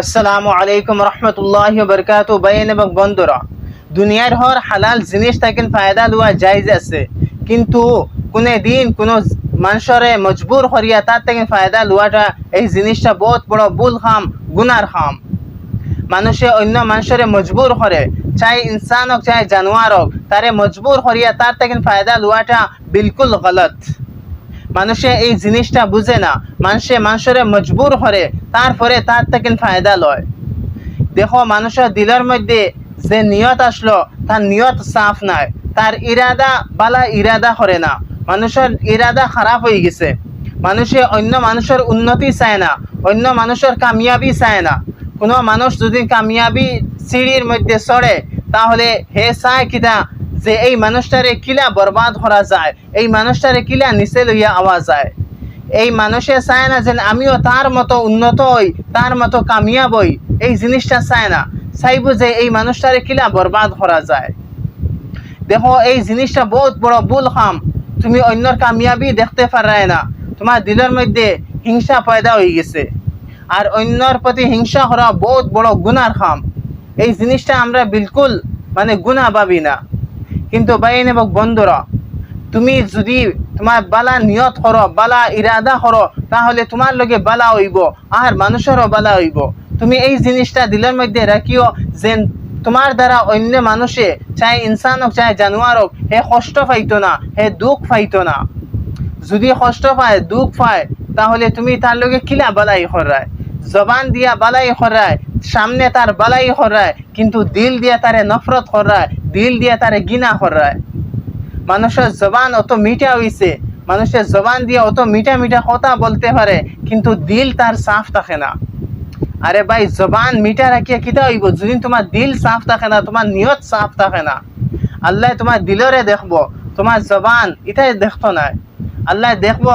আসসালামু আলাইকুম রহমতুল্লাহ বরকাত বাইন এবং বন্ধুরা, দুনিয়ার হর হালাল জিনিস থাকেন ফায়দা লওয়া জায়জ আছে, কিন্তু কোনে দিন কোনো মানুষরে মজবুর করিয়া তার থেকে ফায়দা লওয়াটা এই জিনিসটা বহুত বড় ভুল খাম, গুনার খাম। মানুষে অন্য মানুষরে মজবুর করে, চাই ইনসান হোক চাই জানোয়ার হোক তারে মজবুর করিয়া তার থেকে ফায়দা লওয়াটা বিলকুল গলত। মানুষে এই জিনিসটা বুঝে না। মানুষে মানুষের মজবুর করে, তারপরে তার থেকে ফায়দা লয়। দেখো, মানুষের দিলের মধ্যে যে নিয়ত আসলো, তার নিয়ত সাফ নাই। তার ইরাদা বালা ইরাদা করে না। মানুষের ইরাদা খারাপ হয়ে গেছে। মানুষে অন্য মানুষের উন্নতি চায় না। অন্য মানুষের কামিয়াবি চায় না। কোনো মানুষ যদি কামিয়াবি সিঁড়ির মধ্যে চড়ে, তাহলে হে চায় কিনা যে এই মানুষটারে কিলা বরবাদ করা যায়, এই মানুষটারে কিলা নিচে লইয়া আওয়া যায়। এই মানুষে চায় না যে আমিও তার মতো উন্নত হই, তার মতো কামিয়াব হই, এই জিনিসটা চায় না। চাইব যে এই মানুষটারে কিলা বরবাদ করা যায়। দেখো, এই জিনিসটা বহুত বড় ভুল খাম তুমি অন্যর কামিয়াবি দেখতে পারায় না। তোমার দিলের মধ্যে হিংসা পয়দা হয়ে গেছে। আর অন্যর প্রতি হিংসা করা বহুত বড় গুনার খাম এই জিনিসটা আমরা বিলকুল মানে গুণা ভাবি না। কিন্তু বাইন এবং বন্ধুরা তুমি যদি তোমার বালা নিয়ত করো বালা ইরাদা করো তাহলে তোমার লগে বালা হইব আর মানুষেরও বালা হইব। তুমি এই জিনিসটা দিলের মধ্যে রাখিও যে তোমার দ্বারা অন্য মানুষে চাই ইনসান হোক চাই জানোয়ার হোক হে কষ্ট পাইতো না, হে দুঃখ পাইতো না। যদি কষ্ট পায়, দুঃখ পায়, তাহলে তুমি তার লগে কিলা বালাই হরায় জবান দিয়া বালাই হরায়, সামনে তার বালাই হরায়, কিন্তু দিল দিয়া তারে নফরত হরায়, দিল দিয়া তারে গিনা হরায়। মানুষের জবান অত মিঠা হইছে, মানুষের জবান দিয়ে অত মিঠা মিঠা কথা বলতে পারে, কিন্তু দিল তার সাফ থাকে না। আরে ভাই, জবান মিঠা রাখিয়া কিতা হইব? যদি তোমার দিল সাফ থাকে না, তোমার নিয়ত সাফ থাকে না। আল্লাহ তোমার দিলরে দেখব, তোমার জবান এটাই দেখতো না আল্লাহ দেখব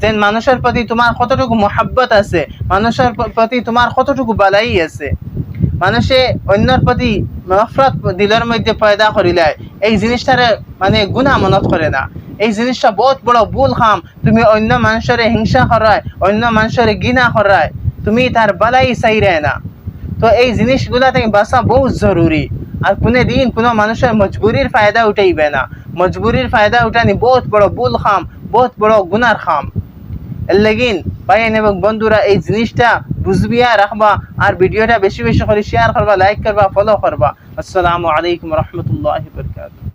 যে মানুষের প্রতি তোমার কতটুকু মহাব্বত আছে? মানুষের প্রতি তোমার কতটুকু বালাই আছে? মানুষে অন্যর প্রতি নফরত দিলের মধ্যে পয়দা করিলে এই জিনিসটারে মানে গুণা মনত করে না। এই জিনিসটা বহুত বড় ভুল খাম। তুমি অন্য মানুষের হিংসা করায়, অন্য মানুষের গিনা করায়, তুমি তার বালাই চাইরে না। তো এই জিনিসগুলা থেকে বাঁচা বহুত জরুরি। আর কোনো দিন কোনো মানুষের মজবুরির ফায়দা উঠাইবে না। মজবুরির ফায়দা উঠানি বহুত বড় ভুল খাম, বহুত বড় গুনার খাম। ভাই ভাইয়েন এবং বন্ধুরা এই জিনিসটা বুঝবিয়া রাখবা আর ভিডিওটা বেশি বেশি করে শেয়ার করবা লাইক করবা ফলো করবা। আসসালামু আলাইকুম রহমতুল্লাহ বরকাত